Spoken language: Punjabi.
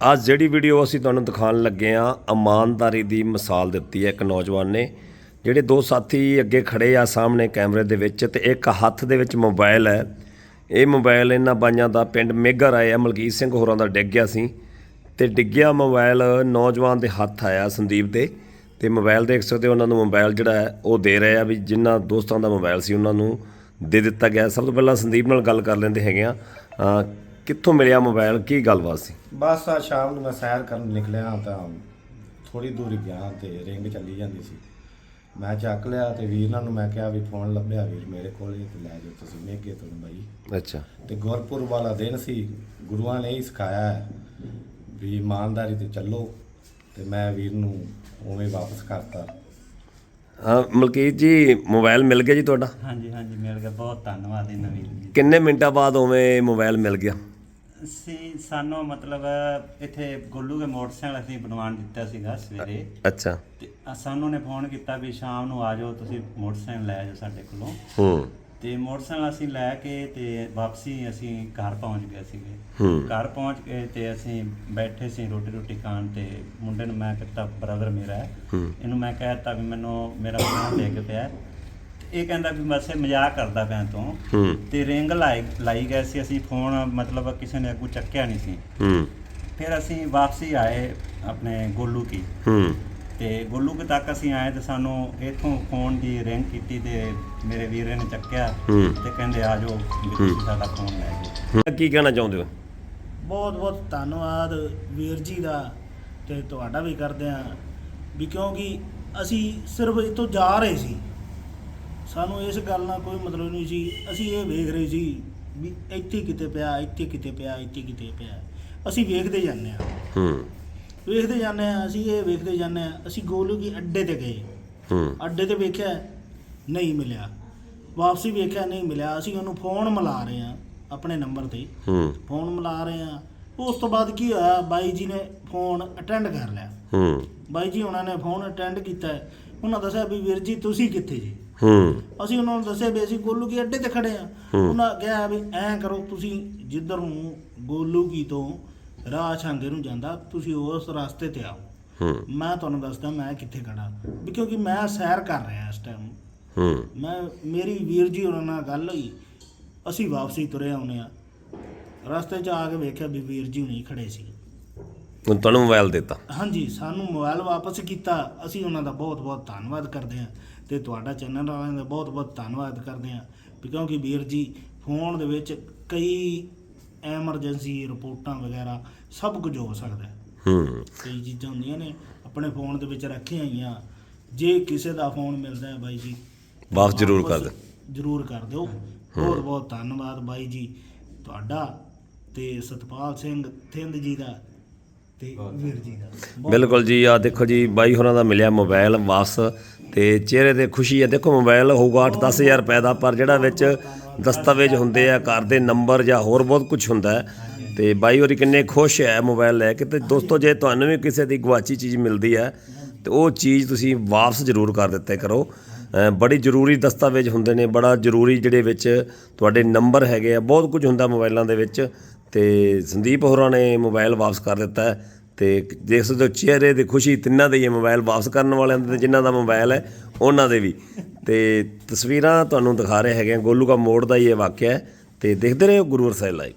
ਅੱਜ ਜਿਹੜੀ ਵੀਡੀਓ ਅਸੀਂ ਤੁਹਾਨੂੰ ਦਿਖਾਉਣ ਲੱਗੇ ਆ ਇਮਾਨਦਾਰੀ ਦੀ ਮਿਸਾਲ ਦਿੱਤੀ ਹੈ ਇੱਕ ਨੌਜਵਾਨ ਨੇ, ਜਿਹੜੇ ਦੋ ਸਾਥੀ ਅੱਗੇ ਖੜੇ ਆ ਸਾਹਮਣੇ ਕੈਮਰੇ ਦੇ ਵਿੱਚ ਤੇ ਇੱਕ ਹੱਥ ਦੇ ਵਿੱਚ ਮੋਬਾਈਲ ਹੈ। ਇਹ ਮੋਬਾਈਲ ਇਹਨਾਂ ਬਾਈਆਂ ਦਾ ਪਿੰਡ ਮੇਗਰ ਰਾਏ ਆ, ਮਲਕੀਤ ਸਿੰਘ ਹੋਰਾਂ ਦਾ ਡਿੱਗ ਗਿਆ ਸੀ ਤੇ ਡਿੱਗਿਆ ਮੋਬਾਈਲ ਨੌਜਵਾਨ ਦੇ ਹੱਥ ਆਇਆ ਸੰਦੀਪ ਦੇ ਤੇ ਮੋਬਾਈਲ ਦੇਖ ਸਕਦੇ ਹੋ, ਉਹਨਾਂ ਨੂੰ ਮੋਬਾਈਲ ਜਿਹੜਾ ਹੈ ਉਹ ਦੇ ਰਹੇ ਆ ਵੀ ਜਿਨ੍ਹਾਂ ਦੋਸਤਾਂ ਦਾ ਮੋਬਾਈਲ ਸੀ ਉਹਨਾਂ ਨੂੰ ਦੇ ਦਿੱਤਾ ਗਿਆ। ਸਭ ਤੋਂ ਪਹਿਲਾਂ ਸੰਦੀਪ ਨਾਲ ਗੱਲ ਕਰ ਲੈਂਦੇ ਹੈਗੇ ਆ। ਕਿੱਥੋਂ ਮਿਲਿਆ ਮੋਬਾਈਲ ਕੀ ਗੱਲਬਾਤ ਸੀ? ਬਸ ਆ ਸ਼ਾਮ ਨੂੰ ਮੈਂ ਸੈਰ ਕਰਨ ਨਿਕਲਿਆ ਤਾਂ ਥੋੜੀ ਦੂਰ ਗਿਆ ਤੇ ਰਿੰਗ ਚੱਲੀ ਜਾਂਦੀ ਸੀ। ਮੈਂ ਚੱਕ ਲਿਆ ਤੇ ਵੀਰ ਨਾਲ ਨੂੰ ਮੈਂ ਕਿਹਾ ਵੀ ਫੋਨ ਲੱਭਿਆ ਵੀਰ ਮੇਰੇ ਕੋਲ ਹੀ ਤੇ ਲੈ ਜਾਓ ਤੁਸੀਂ ਮੇਗੇ ਤੋਂ ਬਾਈ। ਅੱਛਾ। ਤੇ ਗੁਰਪੁਰ ਵਾਲਾ ਦਿਨ ਸੀ ਗੁਰੂਆਂ ਨੇ ਹੀ ਸਿਖਾਇਆ ਹੈ ਵੀ ਇਮਾਨਦਾਰੀ ਤੇ ਚੱਲੋ ਤੇ ਮੈਂ ਵੀਰ ਨੂੰ ਉਵੇਂ ਵਾਪਸ ਕਰਤਾ। ਹਾਂ ਮਲਕੀਤ ਜੀ ਮੋਬਾਈਲ ਮਿਲ ਗਿਆ ਜੀ ਤੁਹਾਡਾ? ਹਾਂਜੀ ਹਾਂਜੀ ਮਿਲ ਗਿਆ। ਬਹੁਤ ਧੰਨਵਾਦ ਇਹਨਾਂ ਵੀਰ ਜੀ ਕਿੰਨੇ ਮਿੰਟਾਂ ਬਾਅਦ ਉਵੇਂ ਮੋਬਾਈਲ ਮਿਲ ਗਿਆ? ਸੀ ਸਾਨੂੰ ਮਤਲਬ ਇੱਥੇ ਗੋਲੂ ਦੇ ਮੋਟਰਸਾਈਕਲ ਅਸੀਂ ਬਣਵਾਉਣ ਦਿੱਤਾ ਸੀਗਾ ਸਵੇਰੇ। ਅੱਛਾ। ਤੇ ਸਾਨੂੰ ਨੇ ਫੋਨ ਕੀਤਾ ਵੀ ਸ਼ਾਮ ਨੂੰ ਆ ਜਾਓ ਤੁਸੀਂ ਮੋਟਰਸਾਈਕਲ ਲੈ ਜਾਓ ਸਾਡੇ ਕੋਲੋਂ। ਹੂੰ। ਤੇ ਮੋਟਰਸਾਈਕਲ ਅਸੀਂ ਲੈ ਕੇ ਤੇ ਵਾਪਸੀ ਅਸੀਂ ਘਰ ਪਹੁੰਚ ਗਏ ਸੀਗੇ। ਹੂੰ। ਘਰ ਪਹੁੰਚ ਕੇ ਤੇ ਅਸੀਂ ਬੈਠੇ ਸੀ ਰੋਟੀ ਰੋਟੀ ਖਾਣ ਤੇ। ਮੁੰਡੇ ਨੂੰ ਮੈਂ ਕਿਹਾ ਬ੍ਰਦਰ ਮੇਰਾ ਹੈ। ਇਹਨੂੰ ਮੈਂ ਕਹਿ ਦਿੱਤਾ ਵੀ ਮੈਨੂੰ ਮੇਰਾ ਫੋਨ ਡਿੱਗ ਪਿਆ। ਹੈ। ਤੇ ਇਹ ਕਹਿੰਦਾ ਵੀ ਬਸ ਇਹ ਮਜ਼ਾਕ ਕਰਦਾ ਪਿਆ ਤੂੰ। ਹੂੰ। ਤੇ ਰਿੰਗ ਲਾਈ ਲਾਈ ਗਏ ਸੀ ਅਸੀਂ ਫੋਨ ਮਤਲਬ ਕਿਸੇ ਨੇ ਅੱਗੋਂ ਚੱਕਿਆ ਨਹੀਂ ਸੀ। ਹੂੰ। ਫਿਰ ਅਸੀਂ ਵਾਪਸੀ ਆਏ ਆਪਣੇ ਗੋਲੂ ਕੀ। ਹੂੰ। ਤੇ ਗੋਲੂ ਕੇ ਤੱਕ ਅਸੀਂ ਆਏ ਤੇ ਸਾਨੂੰ ਇਥੋਂ ਫੋਨ ਦੀ ਰਿੰਗ ਕੀਤੀ ਤੇ ਮੇਰੇ ਵੀਰੇ ਨੇ ਚੱਕਿਆ ਹੂੰ। ਤੇ ਕਹਿੰਦੇ ਆ ਜਾਓ ਤੁਸੀਂ ਸਾਡਾ ਫੋਨ ਲੈ ਜਾਓ। ਕੀ ਕਹਿਣਾ ਚਾਹੁੰਦੇ ਹੋ? ਬਹੁਤ ਬਹੁਤ ਧੰਨਵਾਦ ਵੀਰ ਜੀ ਦਾ ਤੇ ਤੁਹਾਡਾ ਵੀ ਕਰਦੇ ਆ ਵੀ ਕਿਉਂਕਿ ਅਸੀਂ ਸਿਰਫ ਇੱਥੋਂ ਜਾ ਰਹੇ ਸੀ। ਸਾਨੂੰ ਇਸ ਗੱਲ ਨਾਲ ਕੋਈ ਮਤਲਬ ਨਹੀਂ ਸੀ। ਅਸੀਂ ਇਹ ਵੇਖ ਰਹੇ ਸੀ ਵੀ ਇੱਥੇ ਕਿਤੇ ਪਿਆ ਇੱਥੇ ਕਿਤੇ ਪਿਆ ਇੱਥੇ ਕਿਤੇ ਪਿਆ। ਅਸੀਂ ਵੇਖਦੇ ਜਾਂਦੇ ਆ ਹੂੰ। ਵੇਖਦੇ ਜਾਂਦੇ ਆ ਅਸੀਂ ਇਹ ਵੇਖਦੇ ਜਾਂਦੇ ਆ ਅਸੀਂ ਗੋਲੂ ਕੀ ਅੱਡੇ ਤੇ ਗਏ। ਹੂੰ। ਅੱਡੇ ਤੇ ਵੇਖਿਆ ਨਹੀਂ ਮਿਲਿਆ। ਵਾਪਸੀ ਵੇਖਿਆ ਨਹੀਂ ਮਿਲਿਆ। ਅਸੀਂ ਉਹਨੂੰ ਫੋਨ ਮਿਲਾ ਰਹੇ ਆ ਆਪਣੇ ਨੰਬਰ ਤੇ। ਹੂੰ। ਫੋਨ ਮਿਲਾ ਰਹੇ ਆ ਉਸ ਤੋਂ ਬਾਅਦ ਕੀ ਹੋਇਆ ਬਾਈ ਜੀ ਨੇ ਫੋਨ ਅਟੈਂਡ ਕਰ ਲਿਆ। ਹੂੰ। ਬਾਈ ਜੀ ਉਹਨਾਂ ਨੇ ਫੋਨ ਅਟੈਂਡ ਕੀਤਾ। ਉਹਨਾਂ ਦੱਸਿਆ ਵੀ ਵੀਰ ਜੀ ਤੁਸੀਂ ਕਿੱਥੇ ਜੀ? ਹੂੰ। ਅਸੀਂ ਉਹਨਾਂ ਨੂੰ ਦੱਸਿਆ ਵੀ ਅਸੀਂ ਗੋਲੂ ਕੀ ਅੱਡੇ ਤੇ ਖੜੇ ਆ। ਉਹਨਾਂ ਕਿਹਾ ਵੀ ਐਂ ਕਰੋ ਤੁਸੀਂ ਜਿੱਧਰ ਨੂੰ ਗੋਲੂ ਕੀ ਤੋਂ ਰਾਹ ਛਾਂਗੇ ਨੂੰ ਜਾਂਦਾ ਤੁਸੀਂ ਉਸ ਰਸਤੇ ਤੇ ਆਓ। ਹੂੰ। ਮੈਂ ਤੁਹਾਨੂੰ ਦੱਸਦਾ ਮੈਂ ਕਿੱਥੇ ਖੜਾ ਵੀ ਕਿਉਂਕਿ ਮੈਂ ਸੈਰ ਕਰ ਰਿਹਾ ਇਸ ਟਾਈਮ ਹੂੰ। ਮੈਂ ਮੇਰੀ ਵੀਰ ਜੀ ਉਹਨਾਂ ਨਾਲ ਗੱਲ ਹੋਈ। ਅਸੀਂ ਵਾਪਸੀ ਤੁਰੇ ਆਉਨੇ ਆ। ਰਸਤੇ 'ਚ ਆ ਕੇ ਵੇਖਿਆ ਵੀ ਵੀਰ ਜੀ ਹੁਣੀ ਖੜੇ ਸੀ। ਹੁਣ ਤੁਹਾਨੂੰ ਮੋਬਾਈਲ ਦਿੱਤਾ। ਹਾਂਜੀ ਸਾਨੂੰ ਮੋਬਾਈਲ ਵਾਪਸ ਕੀਤਾ। ਅਸੀਂ ਉਹਨਾਂ ਦਾ ਬਹੁਤ ਬਹੁਤ ਧੰਨਵਾਦ ਕਰਦੇ ਹਾਂ ਤੇ ਤੁਹਾਡਾ ਚੈਨਲ ਵਾਲਿਆਂ ਦਾ ਬਹੁਤ ਬਹੁਤ ਧੰਨਵਾਦ ਕਰਦੇ ਹਾਂ ਵੀ ਕਿਉਂਕਿ ਵੀਰ ਜੀ ਫੋਨ ਦੇ ਵਿੱਚ ਕਈ ਐਮਰਜੈਂਸੀ ਰਿਪੋਰਟਾਂ ਵਗੈਰਾ ਸਭ ਕੁਝ ਹੋ ਸਕਦਾ ਹੈ। ਹੂੰ। ਕਈ ਚੀਜ਼ਾਂ ਹੁੰਦੀਆਂ ਨੇ ਆਪਣੇ ਫੋਨ ਦੇ ਵਿੱਚ ਰੱਖੀਆਂ ਹੋਈਆਂ। ਜੇ ਕਿਸੇ ਦਾ ਫੋਨ ਮਿਲਦਾ ਹੈ ਬਾਈ ਜੀ ਵਾਪਸ ਜ਼ਰੂਰ ਕਰ ਵਾਪਸ ਜ਼ਰੂਰ ਕਰ ਦਿਓ। ਬਹੁਤ ਬਹੁਤ ਧੰਨਵਾਦ ਬਾਈ ਜੀ। ਤੁਹਾਡਾ ਤੇ ਸਤਪਾਲ ਸਿੰਘ ਥਿੰਦ ਜੀ ਦਾ ਤੇ ਵੀਰ ਜੀ ਦਾ। ਬਿਲਕੁਲ ਜੀ ਆ ਦੇਖੋ ਜੀ, ਬਾਈ ਹੋਰਾਂ ਦਾ ਮਿਲਿਆ ਮੋਬਾਈਲ, ਵਾਪਸ ਤੇ ਚਿਹਰੇ ਤੇ ਖੁਸ਼ੀ ਹੈ। ਦੇਖੋ ਮੋਬਾਈਲ ਹੋਊਗਾ 8-10000 ਰੁਪਏ ਦਾ, ਪਰ ਜਿਹੜਾ ਵਿੱਚ ਦਸਤਾਵੇਜ਼ ਹੁੰਦੇ ਆ, ਘਰ ਦੇ ਨੰਬਰ ਜਾਂ ਹੋਰ ਬਹੁਤ ਕੁਝ ਹੁੰਦਾ ਹੈ। ਤੇ ਬਾਈ ਹੋਰੀ ਕਿੰਨੇ ਖੁਸ਼ ਹੈ ਮੋਬਾਈਲ ਲੈ ਕੇ। ਤੇ ਦੋਸਤੋ, ਜੇ ਤੁਹਾਨੂੰ ਵੀ ਕਿਸੇ ਦੀ ਗਵਾਚੀ ਚੀਜ਼ ਮਿਲਦੀ ਹੈ ਤੇ ਉਹ ਚੀਜ਼ ਤੁਸੀਂ ਵਾਪਸ ਜ਼ਰੂਰ ਕਰ ਦਿੱਤੇ ਕਰੋ। ਬੜੀ ਜ਼ਰੂਰੀ ਦਸਤਾਵੇਜ਼ ਹੁੰਦੇ ਨੇ ਬੜਾ ਜ਼ਰੂਰੀ ਜਿਹੜੇ ਵਿੱਚ ਤੁਹਾਡੇ ਨੰਬਰ ਹੈਗੇ ਆ ਬਹੁਤ ਕੁਝ ਹੁੰਦਾ ਮੋਬਾਈਲਾਂ ਦੇ ਵਿੱਚ। ਤੇ ਸੰਦੀਪ ਹੋਰਾਂ ਨੇ ਮੋਬਾਈਲ ਵਾਪਸ ਕਰ ਦਿੱਤਾ ਹੈ। ਤੇ ਦੇਖ ਸਕਦੇ ਹੋ ਚਿਹਰੇ ਦੇ ਖੁਸ਼ੀ ਤਿੰਨਾਂ ਦੇ ਹੀ ਹੈ ਮੋਬਾਈਲ ਵਾਪਸ ਕਰਨ ਵਾਲਿਆਂ ਦੇ ਤੇ ਜਿਨ੍ਹਾਂ ਦਾ ਮੋਬਾਈਲ ਹੈ ਉਹਨਾਂ ਦੇ ਵੀ। ਤੇ ਤਸਵੀਰਾਂ ਤੁਹਾਨੂੰ ਦਿਖਾ ਰਹੇ ਹੈਗੇ ਆ, ਗੋਲੂ ਕਾ ਮੋੜ ਦਾ ਹੀ ਇਹ ਵਾਕਿਆ ਹੈ। ਤੇ ਦੇਖਦੇ ਰਹੋ ਗੁਰੂ ਰਸਾਇਲ ਲਾਈਵ।